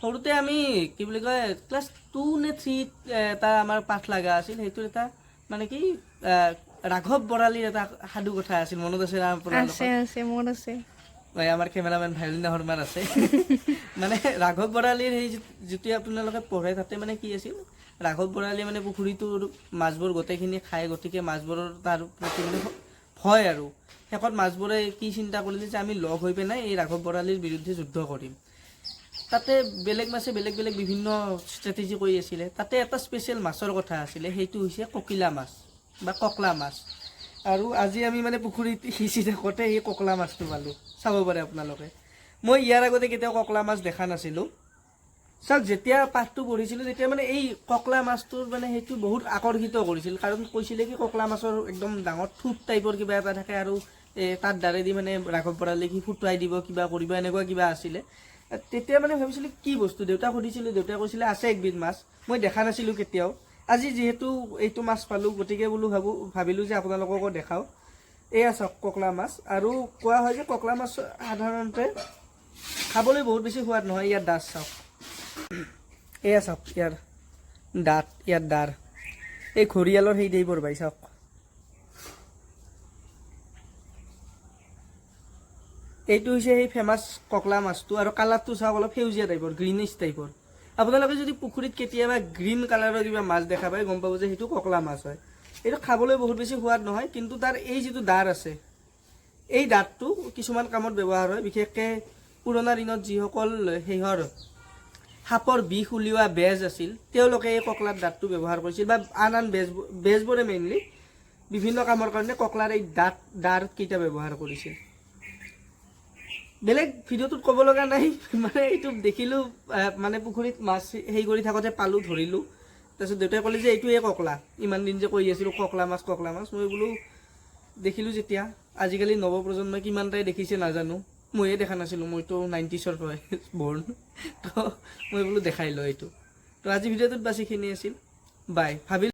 সৰুতে আমি কি বুলি কয় ক্লাছ টু নে থ্ৰীত এটা আমাৰ পাঠ লগা আছিল সেইটোৰ এটা মানে কি ৰাঘৱ বৰালিৰ এটা সাধু কথা আছিল মনত আছে না আছে আমাৰ কেমেৰামেন ভাইলিনা শৰ্মাৰ আছে। মানে ৰাঘৱ বৰালিৰ সেই যিটো আপোনালোকে পঢ়ে তাতে মানে কি আছিল ৰাঘৱ বৰালিয়ে মানে পুখুৰীটোৰ মাছবোৰ গোটেইখিনি খায় গতিকে মাছবোৰৰ তাৰ প্ৰতি মানে ভয় আৰু। শেষত মাছবোৰে কি চিন্তা কৰিলে যে আমি লগ হৈ পেলাই এই ৰাঘৱ বৰালিৰ বিৰুদ্ধে যুদ্ধ কৰিম। তাতে বেলেগ মাছে বেলেগ বেলেগ বিভিন্ন ষ্ট্ৰেটেজি কৰি আছিলে। তাতে এটা স্পেচিয়েল মাছৰ কথা আছিলে, সেইটো হৈছে ককিলা মাছ বা ককলা মাছ। আৰু আজি আমি মানে পুখুৰীত সিঁচি থাকোঁতে সেই ককলা মাছটো পালোঁ। চাব পাৰে আপোনালোকে। মই ইয়াৰ আগতে কেতিয়াও ককলা মাছ দেখা নাছিলোঁ। চাওক, যেতিয়া পাঠটো পঢ়িছিলোঁ তেতিয়া মানে এই ককলা মাছটোৰ মানে সেইটো বহুত আকৰ্ষিত কৰিছিল। কাৰণ কৈছিলে কি, ককলা মাছৰ একদম ডাঙৰ ঠোঁট টাইপৰ কিবা এটা থাকে আৰু তাৰ দ্বাৰেদি মানে ৰাঘৱ বৰালে সি ফুটুৱাই দিব, কিবা কৰিব, এনেকুৱা কিবা আছিলে। তেতিয়া মানে ভাবিছিলোঁ, কি বস্তু? দেউতাক সুধিছিলোঁ, দেউতাই কৈছিলে, আছে একবিধ মাছ। মই দেখা নাছিলোঁ কেতিয়াও। আজি যিহেতু এইটো মাছ পালোঁ, গতিকে বোলো ভাবোঁ, ভাবিলোঁ যে আপোনালোককো দেখাওঁ। এয়া চাওক, ককলা মাছ। আৰু কোৱা হয় যে ককলা মাছ সাধাৰণতে খাবলৈ বহুত বেছি সোৱাদ নহয়। ইয়াৰ ডাচ চাওক। এয়া চাওক, ইয়াৰ দাঁত, ইয়াৰ দাঁৰ। এই ঘৰিয়ালৰ সেই দেইবোৰ পাই চাওক। এইটো হৈছে সেই ফেমাছ ককলা মাছটো আৰু কালাৰটো চাওক, অলপ সেউজীয়া টাইপৰ গ্ৰীনিছ টাইপৰ আপোনালোকে যদি পুখুৰীত কেতিয়াবা গ্ৰীণ কালাৰৰ কিবা মাছ দেখা পায়, গম পাব যে সেইটো ককলা মাছ হয়। এইটো খাবলৈ বহুত বেছি সোৱাদ নহয়, কিন্তু তাৰ এই যিটো দাঁৰ আছে, এই দাঁতটো কিছুমান কামত ব্যৱহাৰ হয়, বিশেষকৈ পুৰণা দিনত যিসকল সেইহৰ সাপৰ বিষ উলিওৱা বেজ আছিল, তেওঁলোকে এই ককলাৰ দাঁতটো ব্যৱহাৰ কৰিছিল, বা আন আন বেজ, বেজবোৰে মেইনলি বিভিন্ন কামৰ কাৰণে ককলাৰ এই দাঁত, দাঁতকেইটা ব্যৱহাৰ কৰিছিল। বেলেগ ভিডিঅ'টোত ক'ব লগা নাই মানে এইটো দেখিলোঁ মানে পুখুৰীত মাছ হেৰি কৰি থাকোঁতে পালোঁ, ধৰিলোঁ। তাৰপিছত দেউতাই ক'লে যে, এইটোৱে ককলা। ইমান দিন যে কৈ আছিলোঁ, ককলা মাছ ককলা মাছ। মই বোলো, দেখিলোঁ যেতিয়া, আজিকালি নৱপ্ৰজন্মই কিমানটাই দেখিছে নাজানো। ময়ে দেখা নাছিলোঁ, মইতো নাইণ্টিছৰ হয় বৰ্ণ তো মই বোলো দেখাই লওঁ এইটো। তো আজি ভিডিঅ'টোত বাছ আছিল। বাই ভাবিলোঁ